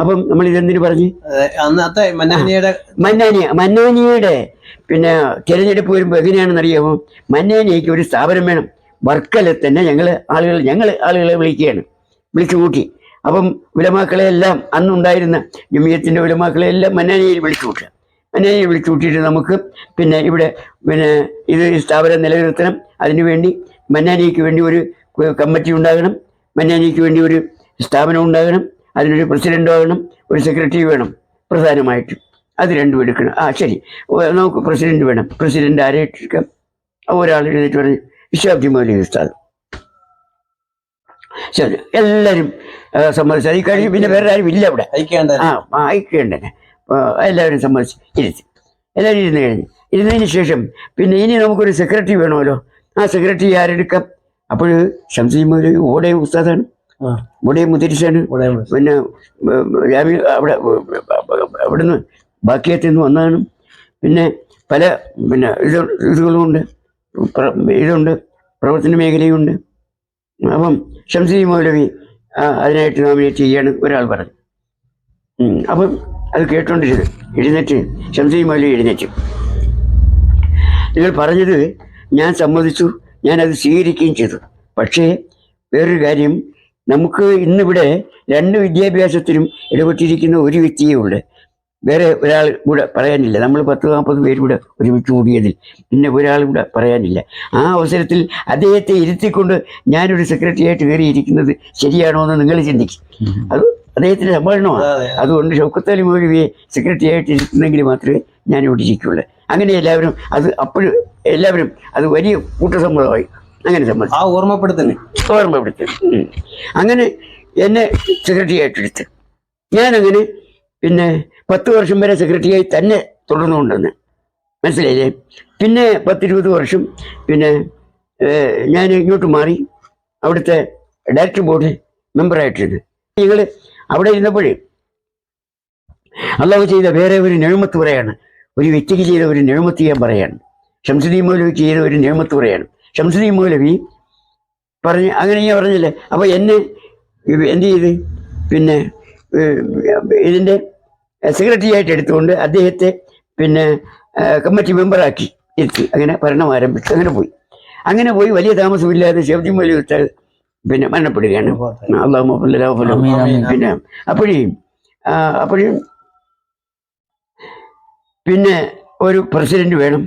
അപ്പം നമ്മൾ ഇതെന്തിനു പറഞ്ഞു? അന്നത്തെ മന്നാനിയുടെ മന്നാനിയ മന്നാനിയുടെ പിന്നെ തിരഞ്ഞെടുപ്പ് വരുമ്പോൾ എങ്ങനെയാണെന്ന് അറിയാമോ? മന്നാനിക്ക് ഒരു സ്ഥാപനം വേണം. വർക്കല തന്നെ ഞങ്ങൾ ആളുകൾ ഞങ്ങൾ ആളുകളെ വിളിക്കുകയാണ്. വിളിച്ചു കൂട്ടി. അപ്പം ഉലമാക്കളെ എല്ലാം അന്നുണ്ടായിരുന്ന ജമിയത്തിന്റെ ഉലമാക്കളെ എല്ലാം മന്നാനിയിൽ വിളിച്ചു കൂട്ടുക. മന്നാനിയിൽ വിളിച്ചു കൂട്ടിയിട്ട് നമുക്ക് പിന്നെ ഇവിടെ പിന്നെ ഇത് സ്ഥാപനം നിലനിർത്തണം. അതിനുവേണ്ടി മന്നാനിക്ക് വേണ്ടി ഒരു കമ്മിറ്റി ഉണ്ടാകണം. മന്നാനിക്ക് വേണ്ടി ഒരു സ്ഥാപനം ഉണ്ടാകണം. അതിനൊരു പ്രസിഡന്റ് വേണം ഒരു സെക്രട്ടറി വേണം പ്രധാനമായിട്ട്. അത് രണ്ടും എടുക്കണം. ആ ശരി. നമുക്ക് പ്രസിഡന്റ് വേണം. പ്രസിഡന്റ് ആരെ ഇട്ടിരിക്കാം ഒരാൾ എഴുതിയിട്ട് പറഞ്ഞു വിശ്വാബ്ദി മൗലി ഉസ്താദ്. ശരി. എല്ലാവരും സമ്മതിച്ചു അത് കഴിഞ്ഞ് പിന്നെ വേറെ ആരും ഇല്ല അവിടെ ആ അയക്കേണ്ടനെ എല്ലാവരും സമ്മതിച്ച്. ഇരുത്തി. എല്ലാവരും ഇരുന്ന് കഴിഞ്ഞു. ഇരുന്നതിന് ശേഷം പിന്നെ ഇനി നമുക്കൊരു സെക്രട്ടറി വേണമല്ലോ. ആ സെക്രട്ടറി ആരെടുക്കാം? അപ്പോൾ ഷംസി മൗലി ഓടെ ഉസ്താദാണ്. ഓടയും മുതിരിച്ചാണ് പിന്നെ രാവിലെ അവിടെ അവിടുന്ന് ബാക്കിയത്തിൽ നിന്ന് വന്നതാണ്. പിന്നെ പല പിന്നെ ഇത് ഇതുകളുമുണ്ട്. ഇതുണ്ട്. പ്രവർത്തന മേഖലയുണ്ട്. അപ്പം ഷംസി മൗലവി അതിനായിട്ട് നോമിനേറ്റ് ചെയ്യാണ് ഒരാൾ പറഞ്ഞു. അപ്പം അത് കേട്ടോണ്ടിരുന്നു. എഴുന്നേറ്റ് ഷംസി മൗലവി എഴുന്നേറ്റ്. നിങ്ങൾ പറഞ്ഞത് ഞാൻ സമ്മതിച്ചു. ഞാനത് സ്വീകരിക്കുകയും ചെയ്തു. പക്ഷേ വേറൊരു കാര്യം നമുക്ക് ഇന്നിവിടെ രണ്ട് വിദ്യാഭ്യാസത്തിനും ഇടപെട്ടിരിക്കുന്ന ഒരു വ്യക്തിയേ ഉള്ളൂ. വേറെ ഒരാൾ കൂടെ പറയാനില്ല. നമ്മൾ പത്ത് നാൽപ്പത് പേര് കൂടെ ഒരുമിച്ച് കൂടിയതിൽ പിന്നെ ഒരാൾ കൂടെ പറയാനില്ല. ആ അവസരത്തിൽ അദ്ദേഹത്തെ ഇരുത്തിക്കൊണ്ട് ഞാനൊരു സെക്രട്ടറി ആയിട്ട് കയറിയിരിക്കുന്നത് ശരിയാണോ എന്ന് നിങ്ങൾ ചിന്തിക്കും. അത് അദ്ദേഹത്തിന്റെ സംഭാഷണമാണ്. അതെ, അതെ. അതുകൊണ്ട് ഷൗക്കത്താലി മൗലവിയെ സെക്രട്ടറി ആയിട്ട് ഇരുത്തുന്നെങ്കിൽ മാത്രമേ ഞാൻ ഇവിടെ ഇരിക്കുള്ളൂ. അങ്ങനെ എല്ലാവരും അത് അപ്പോഴും എല്ലാവരും അത് വലിയ കൂട്ടസമ്മതമായി അങ്ങനെ സമ്മതിച്ചു ആ ഓർമ്മപ്പെടുത്തൽ ഓർമ്മപ്പെടുത്തി. ഉം. അങ്ങനെ എന്നെ സെക്രട്ടറി ആയിട്ടെടുത്ത് ഞാനങ്ങനെ പിന്നെ പത്ത് വർഷം വരെ സെക്രട്ടറിയായി തന്നെ തുടർന്നുകൊണ്ടെന്ന് മനസ്സിലായില്ലേ? പിന്നെ പത്തിരുപത് വർഷം പിന്നെ ഞാൻ ഇങ്ങോട്ട് മാറി അവിടുത്തെ ഡയറക്ടർ ബോർഡ് മെമ്പറായിട്ടിരുന്നു. ഞങ്ങൾ അവിടെ ഇരുന്നപ്പോഴേ അള്ളാഹു ചെയ്ത വേറെ ഒരു നെഴുമത്ത് പറയാണ്. ഒരു വ്യക്തിക്ക് ചെയ്ത ഒരു നെഴുമത്ത് ഞാൻ പറയാണ്. ഷംസുദ്ദീൻ ചെയ്ത ഒരു നെഴുമത്ത് പറയാണ്. ഷംസുദ്ദീൻ മൗലവി പറഞ്ഞ് അങ്ങനെ ഞാൻ പറഞ്ഞില്ലേ? അപ്പോൾ എന്നെ എന്ത് ചെയ്ത്? പിന്നെ ഇതിന്റെ ഇതിന്റെ സെക്രട്ടറി ആയിട്ട് എടുത്തുകൊണ്ട് അദ്ദേഹത്തെ പിന്നെ കമ്മിറ്റി മെമ്പറാക്കി ഇരുത്തി അങ്ങനെ ഭരണം ആരംഭിച്ചു. അങ്ങനെ പോയി. അങ്ങനെ പോയി വലിയ താമസമില്ലാതെ ഷെബ്ജി മൊഴി വിട്ടാൽ പിന്നെ മരണപ്പെടുകയാണ്. അള്ളാഹു. പിന്നെ അപ്പോഴേ അപ്പോഴും പിന്നെ ഒരു പ്രസിഡന്റ് വേണം.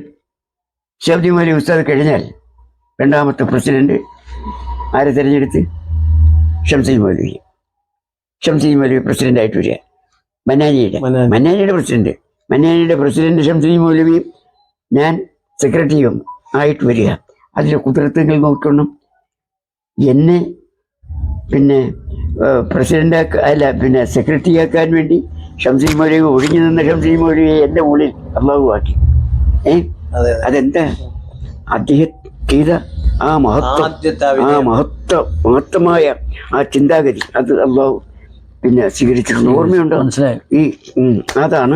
ഷബ്ദി മൊലി ഉസ്താദ് കഴിഞ്ഞാൽ രണ്ടാമത്തെ പ്രസിഡന്റ് ആരെ തിരഞ്ഞെടുത്ത്? ഷംസീൻ മൗലവി ഷംസീൻ മൗലവി പ്രസിഡന്റ് ആയിട്ട് വരിക. മന്നാനിയുടെ. മന്നാനി. മന്നാനിയുടെ പ്രസിഡന്റ്. മന്നാനിയുടെ പ്രസിഡന്റ് ഷംസീൻ മൗലവിയും ഞാൻ സെക്രട്ടറിയും ആയിട്ട് വരിക. അതിലെ കുതിരത്തുകൾ നോക്കണം. എന്നെ പിന്നെ പ്രസിഡന്റ് അല്ല പിന്നെ സെക്രട്ടറി ആക്കാൻ വേണ്ടി ഷംസീൻ മൗലവി ഒഴിഞ്ഞു നിന്ന ഷംസീൻ മൗലവിയെ എന്റെ ഉള്ളിൽ അള്ളാഹു ആക്കി. ഏ? അതെ. അതെന്താ? അദ്ദേഹം ചെയ്ത ആ മഹത്വം ആ. മഹത്വ മഹത്വമായ ആ ചിന്താഗതി അത് അള്ളാഹു പിന്നെ സ്വീകരിച്ചിട്ടുണ്ട് ഓർമ്മയുണ്ടോ? മനസ്സിലായി. ഈ അതാണ്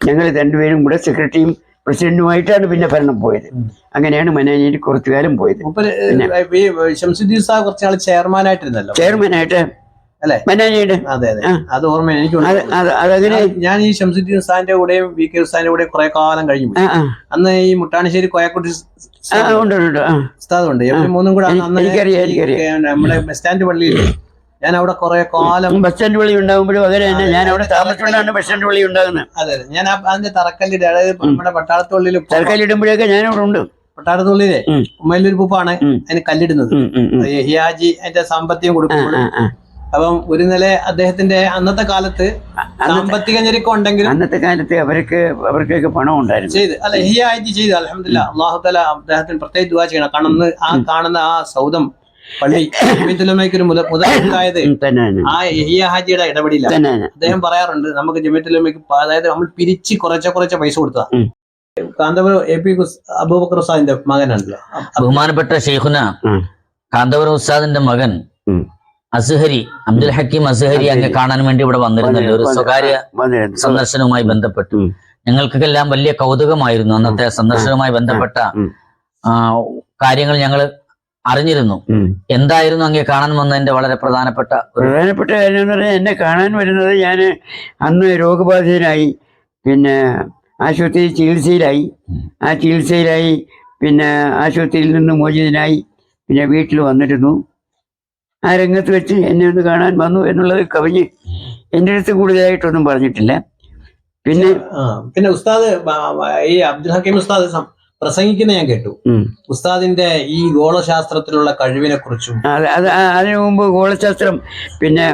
ഞങ്ങൾ രണ്ടുപേരും കൂടെ സെക്രട്ടറിയും പ്രസിഡന്റുമായിട്ടാണ് പിന്നെ ഭരണം പോയത്. അങ്ങനെയാണ് മനാനിയിൽ കുറച്ചു കാലം പോയത്. ചെയർമാനായിട്ടിരുന്നല്ലോ. ചെയർമാനായിട്ട് അല്ലേ? മനാനിയുടെ അതെ അതെ. അത് ഓർമ്മ എനിക്ക് ഞാൻ- ഈ ഷംസുദ്ദീൻ സാറിന്റെ കൂടെയും വി കെ ഉസ്താദിന്റെ കൂടെ കുറെ കാലം കഴിഞ്ഞു. അന്ന് ഈ മുട്ടാണിശ്ശേരി കോയക്കുട്ടി ഉണ്ട് ഉണ്ട്, മൂന്നും കൂടെ നമ്മുടെ ബസ് സ്റ്റാൻഡ് പള്ളിയിൽ. ഞാൻ അവിടെ കുറെ കാലം ബസ് സ്റ്റാൻഡ് പള്ളി ഉണ്ടാകുമ്പോഴും അങ്ങനെ തന്നെ. ഞാൻ അവിടെ താമസിച്ചുകൊണ്ടാണ് ബസ് സ്റ്റാൻഡ് പള്ളി ഉണ്ടാകുന്നത്. അതെ ഞാൻ അതിന്റെ തറക്കല്ലിട്ട് അതായത് നമ്മുടെ പട്ടാളത്തുള്ളിൽ തറക്കല്ലിടുമ്പോഴൊക്കെ ഞാൻ അവിടെ ഉണ്ട്. പട്ടാളത്തുള്ളിലെ ഉമ്മയിലൊരു പൂപ്പാണ്. അതിന് കല്ലിടുന്നത്. ഹിയാജി അതിന്റെ സാമ്പത്തികം ആ. അപ്പം ഒരു നില അദ്ദേഹത്തിന്റെ അന്നത്തെ കാലത്ത് സാമ്പത്തിക ഞെരുക്കം ഉണ്ടെങ്കിലും അന്നത്തെ കാലത്ത് അവർക്ക് അവർക്കൊക്കെ പണം ഉണ്ടായിരുന്നു. ചെയ്ത് അല്ല ഈ ആഴ്ച ചെയ്ത് അലഹമില്ല അള്ളാഹുത്തല അദ്ദേഹത്തിന് പ്രത്യേക ദുവാ ചെയ്യണം. കാരണം ആ കാണുന്ന ആ സൗദം പള്ളി മുതൽ. ആ ഹിയ ഹാജിയുടെ ഇടപെടില്ല. അദ്ദേഹം പറയാറുണ്ട് നമുക്ക് ജമീത്തുലമയ്ക്ക് അതായത് നമ്മൾ പിരിച്ച് കുറച്ച കുറച്ച പൈസ കൊടുത്തതാ ഉം. കാന്തപുരം എ പി അബൂബക്കർ ഉസ്താദിന്റെ മകനാണല്ലോ. ബഹുമാനപ്പെട്ട ഷെയ്ഖുന. കാന്തപുരം ഉസ്താദിന്റെ മകൻ. അസ്ഹരി അബ്ദുൽ ഹക്കീം അസുഹരി അങ്ങ് കാണാൻ വേണ്ടി ഇവിടെ വന്നിരുന്നല്ലോ. ഒരു സ്വകാര്യ സന്ദർശനവുമായി ബന്ധപ്പെട്ടു. ഞങ്ങൾക്കെല്ലാം വലിയ കൗതുകമായിരുന്നു അന്നത്തെ സന്ദർശനവുമായി ബന്ധപ്പെട്ട കാര്യങ്ങൾ ഞങ്ങൾ അറിഞ്ഞിരുന്നു. എന്തായിരുന്നു അങ്ങേ കാണാൻ വന്നതിന്റെ വളരെ പ്രധാനപ്പെട്ട പ്രധാനപ്പെട്ട കാര്യം എന്ന് പറഞ്ഞാൽ എന്നെ കാണാൻ വരുന്നത് ഞാൻ അന്ന് രോഗബാധിതനായി പിന്നെ ആശുപത്രി ചികിത്സയിലായി. ആ ചികിത്സയിലായി പിന്നെ ആശുപത്രിയിൽ നിന്ന് മോചിതനായി പിന്നെ വീട്ടിൽ വന്നിരുന്നു. ആ രംഗത്ത് വെച്ച് എന്നെ ഒന്ന് കാണാൻ വന്നു എന്നുള്ളത് കവിഞ്ഞ് എന്റെ അടുത്ത് കൂടുതലായിട്ടൊന്നും പറഞ്ഞിട്ടില്ല. പിന്നെ പിന്നെ ഉസ്താദ് ഈ അബ്ദുൽ ഹക്കീം ഉസ്താദ് പ്രസംഗിക്കുന്ന ഞാൻ കേട്ടു. ഉസ്താദിന്റെ ഈ ഗോളശാസ്ത്രത്തിലുള്ള കഴിവിനെ കുറിച്ചും അത് അത് അതിനു മുമ്പ് ഗോളശാസ്ത്രം പിന്നെ